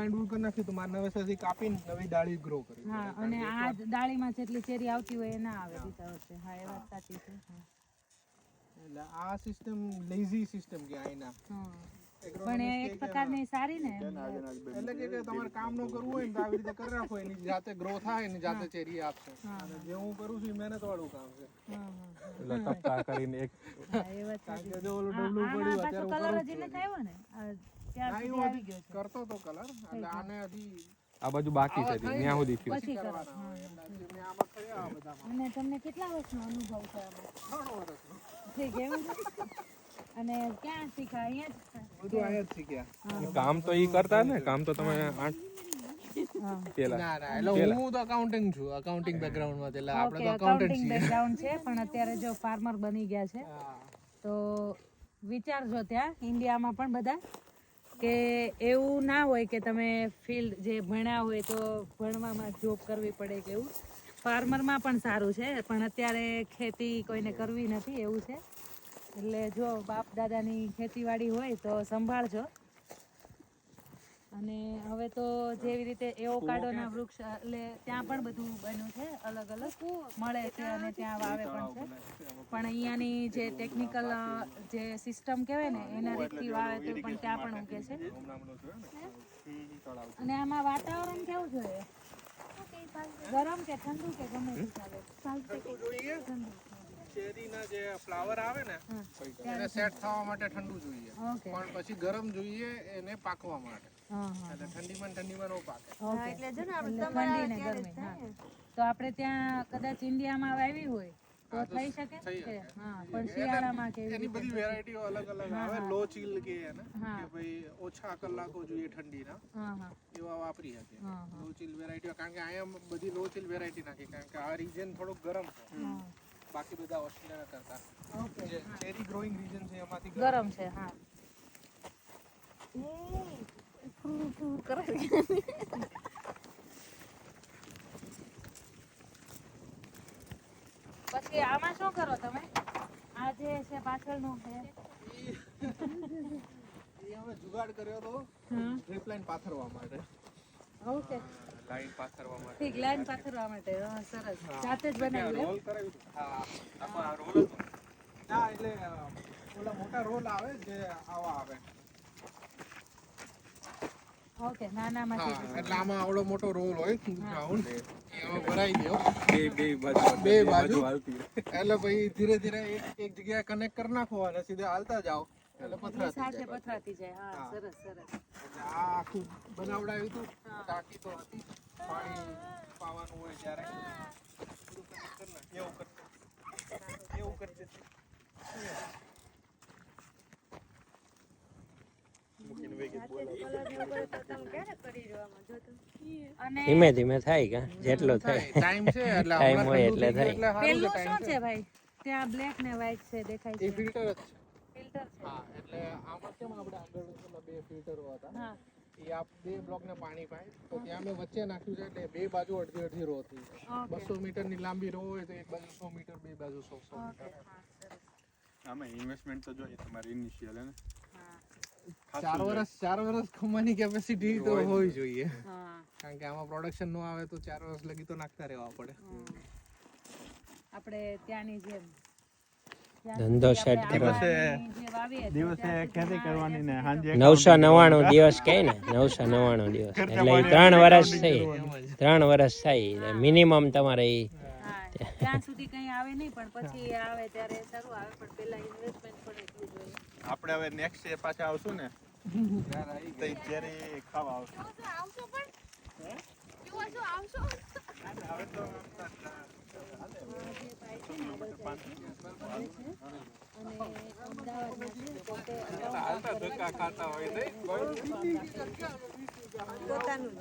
Blind દૂર કરી નાખી તો મારે નવેસરથી કાપીને નવી ડાળી ગ્રો કરી. હા અને આ ડાળીમાં જેટલી ચેરી આવતી હોય એ ના આવે બીજા વર્ષે હા એ વાત સાચી છે એટલે આ સિસ્ટમ લેઝી સિસ્ટમ કે આઈના પણ એક પ્રકારની સારી ને. એટલે કે તમારે કામ ન કરવું હોય ને તો આવી રીતે કરી રાખો એની જાતે ગ્રો થાય ને જાતે ચેરી આપશે. અને જે હું કરું છું એ મહેનત વાળું કામ છે. એટલે ટપકા કરીને એક હા એ વાત કે જો ઓલું ડબલું પડ્યું અત્યારે કલર જ નથી આવ્યો ને? આ ત્યાં સુધી આવી ગયો છે. કરતો તો કલર એટલે આને હજી આ બાજુ બાકી છે ત્યાં સુધી થયું. પછી કરો અને તમને કેટલા વર્ષનો અનુભવ છે આમાં? ઠીક એવું છે? અને ક્યાં શીખા અહીંયા બધું આયા જ શીખ્યા. કામ તો ઈ કરતા ને કામ તો તમે આઠ ના ના એટલે હું તો અકાઉન્ટિંગ છું. અકાઉન્ટિંગ બેકગ્રાઉન્ડમાં એટલે આપણે તો અકાઉન્ટન્ટ બેકગ્રાઉન્ડ છે પણ અત્યારે જો ફાર્મર બની ગયા છે તો વિચારજો ત્યાં ઇન્ડિયામાં પણ બધા કે એવું ના હોય કે તમે ફિલ્ડ જે ભણ્યા હોય તો ભણવામાં જોબ કરવી પડે કે એવું. ફાર્મરમાં પણ સારું છે, પણ અત્યારે ખેતી કોઈને કરવી નથી, એવું છે. એટલે જો બાપ દાદાની ખેતીવાડી હોય તો સંભાળજો. અને હવે તો જેવી રીતે એવોકાડોના વૃક્ષ એટલે ત્યાં પણ બધું બન્યું છે અલગ અલગ મળે છે અને ત્યાં વાવે પણ છે. પણ અહીંયાની જે ટેકનિકલ જે સિસ્ટમ કહેવાય ને એના રીતથી વાવે તો પણ ત્યાં પણ ઉગે છે. અને આમાં વાતાવરણ કેવું જોઈએ ગરમ કે ઠંડુ કે ગમે તે ચાલે? ઠંડુ ચેરીના જે ફ્લાવર આવે ને એને સેટ થવા માટે ઠંડુ જોઈએ. પણ પછી ગરમ જોઈએ એને પાકવા માટે. તો આપણે ત્યાં કદાચ ઇન્ડિયામાં વાવી હોય તો થઈ શકે? છે હા પણ શિયાળામાં કેવી એની બધી વેરાયટીઓ અલગ અલગ આવે. લો ચીલ કે એને. કે ભાઈ ઓછા કલાકો જોઈએ ઠંડીના. હા હા. એવા વાપરી શકે. લો ચીલ વેરાયટીઓ કારણ કે અહીંયા બધી લો ચીલ વેરાયટી નાખી. કારણ કે આ રીજન થોડુંક ગરમ છે. બાકી બધા ઓસ્ટ્રેલિયા કરતા. ઓકે. ચેરી ગ્રોઈંગ રીજન છે એમાંથી ગરમ છે હા. પછી આમાં શું કરો તમે? આ જે છે પાછળનું છે. એ અમે જુગાડ કર્યો તો. લાઈન પાથરવા માટે. ઓકે. લાઈન પાથરવા માટે. ઠીક લાઈન પાથરવા માટે. હા, સરસ. જાતે જ બનાવ્યું એમ? રોલ કરાવી હા આમાં રોલ હતો. ના એટલે ઓલા મોટા રોલ આવે જે આવા આવે. ઓકે નાનામાંથી એટલે આમાં આવડો મોટો રોલ હોય રાઉન્ડ એમાં ભરાઈ ગયો. બે બે બાજુ બે બાજુ. હાલતી એટલે પછી ધીરે ધીરે એક એક જગ્યાએ કનેક્ટ કરી નાખો અને સીધે હાલતા જાઓ. એટલે સાથે પથરાતી જાય. હા હા. સરસ સરસ. એટલે આ આખું બનાવડાવ્યું હતું. ટાંકી તો હતી. પાણી પાવાનું હોય ત્યારે. એવું ધીમે ધીમે થાય કે જેટલો થાય. ટાઈમ છે એટલે હોય એટલે થાય. પેલું શું છે. ભાઈ? ત્યાં બ્લેક ને વ્હાઈટ છે દેખાય એ ફિલ્ટર જ છે. ફિલ્ટર છે. હા એટલે આમાં કેમ આપણે આગળ બે ફિલ્ટરો હતા? હા. એ આ બે બ્લોક ને પાણી પાય તો ત્યાં મેં વચ્ચે નાખ્યું છે એટલે બે બાજુ અડધી અડધી રો હતી બસો મીટરની લાંબી રો હોય તો એક બાજુ સો મીટર બે બાજુ સો સો મીટર. આમાં ઇન્વેસ્ટમેન્ટ તો જોઈએ તમારી ઇનિશિયલ હે ને. ચાર વર્ષ ચાર વર્ષ કમાની કેપેસિટી તો હોવી જોઈએ. કારણ કે આમાં પ્રોડક્શન નો આવે તો ચાર વર્ષ લગી તો નાખતા રહેવા પડે. આપણે ત્યાંની જેમ ધંધો set દિવસે ખેતી કરવાની ને સાંજે નવસો નવાણું દિવસ કહે ને? નવસો નવ્વાણું દિવસ. એટલે ત્રણ વર્ષ થઈ. ત્રણ વર્ષ થાય મિનિમમ તમારે ત્યાં સુધી કઈ આવે નહીં પણ પછી આવે ત્યારે સારું આવે પણ પેલા ઇન્વેસ્ટમેન્ટ પણ એટલું જોઈએ આપણે હવે નેક્સ્ટ યર પાછા આવશું ને ત્યારે ઈ ખાવા આવશું આવશો પણ અને અમદાવાદમાં છે પોતે ખાતા હોય નહીં પોતાનું